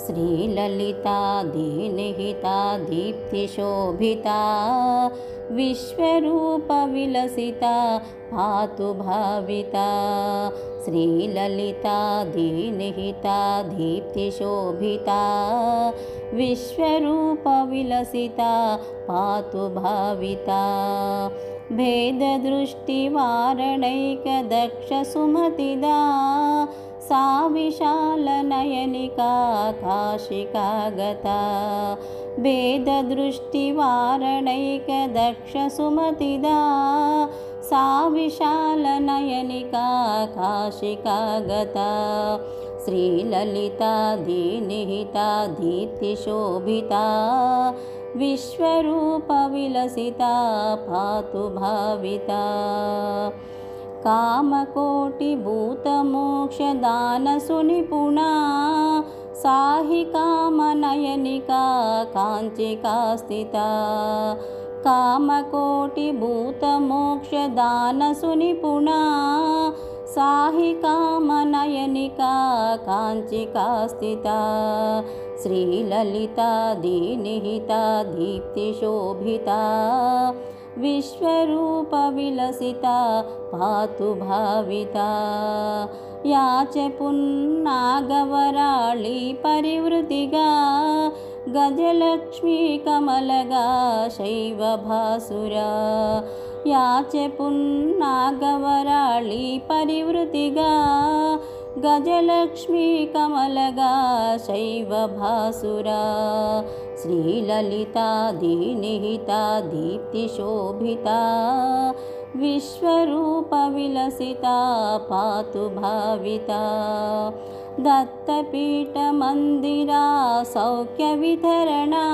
श्रीललिता दीनहिता दीप्तिशोभिता विश्वरूपविलसिता पातु भाविता श्रीललिता दीनहिता दीप्तिशोभिता विश्वरूपविलसिता पातु भाविता भेददृष्टिवारणैकदक्षसुमतिदा सा विशालनयनिका काशिका गता भेददृष्टिवारणैकदक्षसुमतिदा सा विशालनयनिका काशिका गता श्रीललिता दीनिहिता दीप्तिशोभिता विश्वरूपविलसिता पातु भाविता कामकोटिभूतमोक्षदानसुनिपुणा सा हि कामनयनिका काञ्चिका स्थिता कामकोटिभूतमोक्षदानसुनिपुणा सा हि कामनयनिका काञ्चिका स्थिता श्रीललिता दीनिहिता दीप्तिशोभिता विश्वरूपविलसिता पातु भाविता। या च पुन्नागवराळी परिवृतिगा गजलक्ष्मीकमलगा शैवभासुरा या च पुन्नागवराळी परिवृतिगा गजलक्ष्मीकमलगा शैवभासुरा श्रीललिता दीनिहिता दीप्तिशोभिता विश्वरूपविलसिता पातु भाविता। दत्तपीठमन्दिरा सौख्यवितरणा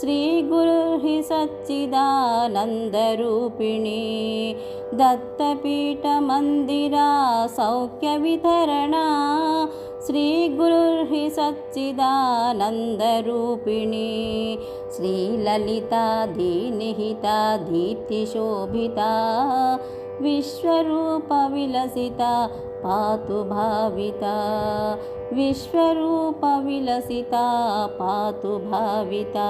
श्रीगुरुर्हि सच्चिदानन्दरूपिणी दत्तपीठमन्दिरा सौख्यवितरणा श्रीगुरुर्हि सच्चिदानन्दरूपिणी श्रीललिता दीनिहिता दीप्तिशोभिता विश्वरूपविलसिता पातु भाविता विश्वरूपविलसिता पातु भाविता